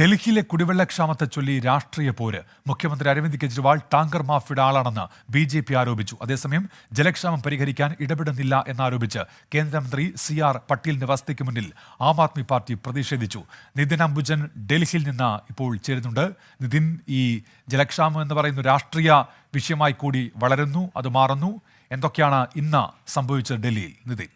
ഡൽഹിയിലെ കുടിവെള്ളക്ഷാമത്തെ ചൊല്ലി രാഷ്ട്രീയ പോര്. മുഖ്യമന്ത്രി അരവിന്ദ് കെജ്രിവാൾ ടാങ്കർ മാഫിയുടെ ആളാണെന്ന് ബി ജെ പി ആരോപിച്ചു. അതേസമയം ജലക്ഷാമം പരിഹരിക്കാൻ ഇടപെടുന്നില്ല എന്നാരോപിച്ച് കേന്ദ്രമന്ത്രി സി ആർ പട്ടീലിന്റെ വസതിക്ക് മുന്നിൽ ആം ആദ്മി പാർട്ടി പ്രതിഷേധിച്ചു. നിതിൻ അംബുജൻ ഡൽഹിയിൽ നിന്ന് ഇപ്പോൾ ചേരുന്നുണ്ട്. നിതിൻ ഈ ജലക്ഷാമം എന്ന് പറയുന്ന രാഷ്ട്രീയ വിഷയമായി കൂടി വളരുന്നു അത് മാറുന്നു. എന്തൊക്കെയാണ് ഇന്ന് സംഭവിച്ചത് ഡൽഹിയിൽ? നിതിൻ.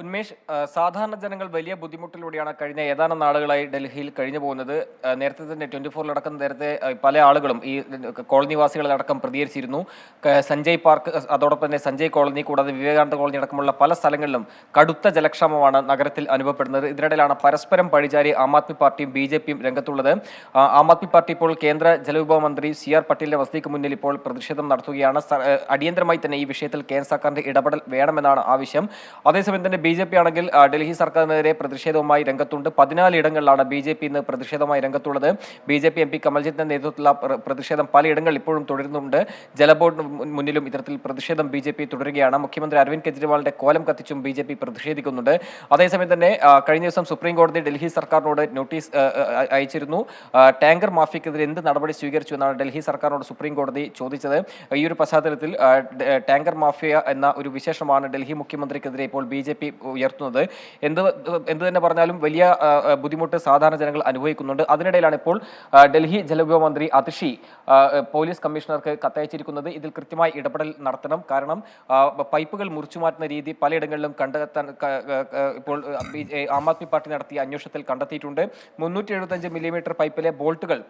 ഉന്മേഷ് സാധാരണ ജനങ്ങൾ വലിയ ബുദ്ധിമുട്ടിലൂടെയാണ് കഴിഞ്ഞ ഏതാനും നാളുകളായി ഡൽഹിയിൽ കഴിഞ്ഞു പോകുന്നത്. നേരത്തെ തന്നെ ട്വന്റി ഫോറിലടക്കം നേരത്തെ പല ആളുകളും ഈ കോളനി നിവാസികളടക്കം പ്രതികരിച്ചിരുന്നു. സഞ്ജയ് പാർക്ക് അതോടൊപ്പം തന്നെ സഞ്ജയ് കോളനി കൂടാതെ വിവേകാനന്ദ കോളനി അടക്കമുള്ള പല സ്ഥലങ്ങളിലും കടുത്ത ജലക്ഷാമമാണ് നഗരത്തിൽ അനുഭവപ്പെടുന്നത്. ഇതിനിടയിലാണ് പരസ്പരം പഴിചാരി ആം ആദ്മി പാർട്ടിയും ബി ജെ പിയും രംഗത്തുള്ളത്. ആം ആദ്മി പാർട്ടി ഇപ്പോൾ കേന്ദ്ര ജലവിഭവ മന്ത്രി സി ആർ പട്ടേലിന്റെ വസതിക്ക് മുന്നിൽ ഇപ്പോൾ പ്രതിഷേധം നടത്തുകയാണ്. അടിയന്തരമായി തന്നെ ഈ വിഷയത്തിൽ കേന്ദ്ര സർക്കാരിന്റെ ഇടപെടൽ വേണമെന്നാണ് ആവശ്യം. അതേസമയം തന്നെ ബി ജെ പി ആണെങ്കിൽ ഡൽഹി സർക്കാരിനെതിരെ പ്രതിഷേധവുമായി രംഗത്തുണ്ട്. പതിനാല് ഇടങ്ങളിലാണ് ബി ജെ പി ഇന്ന് പ്രതിഷേധവുമായി രംഗത്തുള്ളത്. B J P M P കമൽജിത്തിന്റെ നേതൃത്വത്തിലുള്ള പ്രതിഷേധം പലയിടങ്ങളിൽ ഇപ്പോഴും തുടരുന്നുണ്ട്. ജലബോർഡ് മുന്നിലും ഇത്തരത്തിൽ പ്രതിഷേധം ബി ജെ പി തുടരുകയാണ്. മുഖ്യമന്ത്രി അരവിന്ദ് കെജ്രിവാളിന്റെ കോലം കത്തിച്ചും ബി ജെ പി പ്രതിഷേധിക്കുന്നുണ്ട്. അതേസമയം തന്നെ കഴിഞ്ഞ ദിവസം സുപ്രീം കോടതി ഡൽഹി സർക്കാരിനോട് നോട്ടീസ് അയച്ചിരുന്നു. ടാങ്കർ മാഫിയക്കെതിരെ എന്ത് നടപടി സ്വീകരിച്ചു എന്നാണ് ഡൽഹി സർക്കാരിനോട് സുപ്രീം കോടതി ചോദിച്ചത്. ഈ ഒരു പശ്ചാത്തലത്തിൽ ടാങ്കർ മാഫിയ എന്ന ഒരു വിശേഷമാണ് ഡൽഹി മുഖ്യമന്ത്രിക്കെതിരെ ഇപ്പോൾ ബി ജെ പി ഉയർത്തുന്നത്. എന്ത് എന്ത് തന്നെ പറഞ്ഞാലും വലിയ ബുദ്ധിമുട്ട് സാധാരണ ജനങ്ങൾ അനുഭവിക്കുന്നുണ്ട്. അതിനിടയിലാണ് ഇപ്പോൾ ഡൽഹി ജലവിഭവ മന്ത്രി അതിഷി പോലീസ് കമ്മീഷണർക്ക് കത്തയച്ചിരിക്കുന്നത്. ഇതിൽ കൃത്യമായി ഇടപെടൽ നടത്തണം. കാരണം പൈപ്പുകൾ മുറിച്ചു മാറ്റുന്ന രീതി പലയിടങ്ങളിലും കണ്ടെത്താൻ ഇപ്പോൾ ആം ആദ്മി പാർട്ടി നടത്തിയ അന്വേഷണത്തിൽ കണ്ടെത്തിയിട്ടുണ്ട്. മുന്നൂറ്റി എഴുപത്തഞ്ച് മില്ലിമീറ്റർ പൈപ്പിലെ ബോൾട്ടുകൾ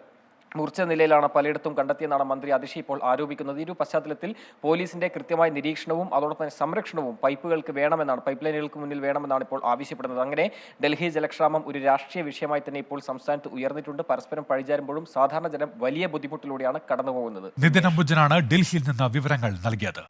മുറിച്ച നിലയിലാണ് പലയിടത്തും കണ്ടെത്തിയെന്നാണ് മന്ത്രി അതിഷി ഇപ്പോൾ ആരോപിക്കുന്നത്. ഇരു പശ്ചാത്തലത്തിൽ പോലീസിന്റെ കൃത്യമായ നിരീക്ഷണവും അതോടൊപ്പം തന്നെ സംരക്ഷണവും പൈപ്പുകൾക്ക് വേണമെന്നാണ് പൈപ്പ് ലൈനുകൾക്ക് മുന്നിൽ വേണമെന്നാണ് ഇപ്പോൾ ആവശ്യപ്പെടുന്നത്. അങ്ങനെ ഡൽഹി ജലക്ഷാമം ഒരു രാഷ്ട്രീയ വിഷയമായി തന്നെ ഇപ്പോൾ സംസ്ഥാനത്ത് ഉയർന്നിട്ടുണ്ട്. പരസ്പരം പഴിചാരുമ്പോഴും സാധാരണ ജനം വലിയ ബുദ്ധിമുട്ടിലൂടെയാണ് കടന്നുപോകുന്നത്. നിതിൻ അംബുജനാണ് ഡൽഹിയിൽ നിന്ന് വിവരങ്ങൾ നൽകിയത്.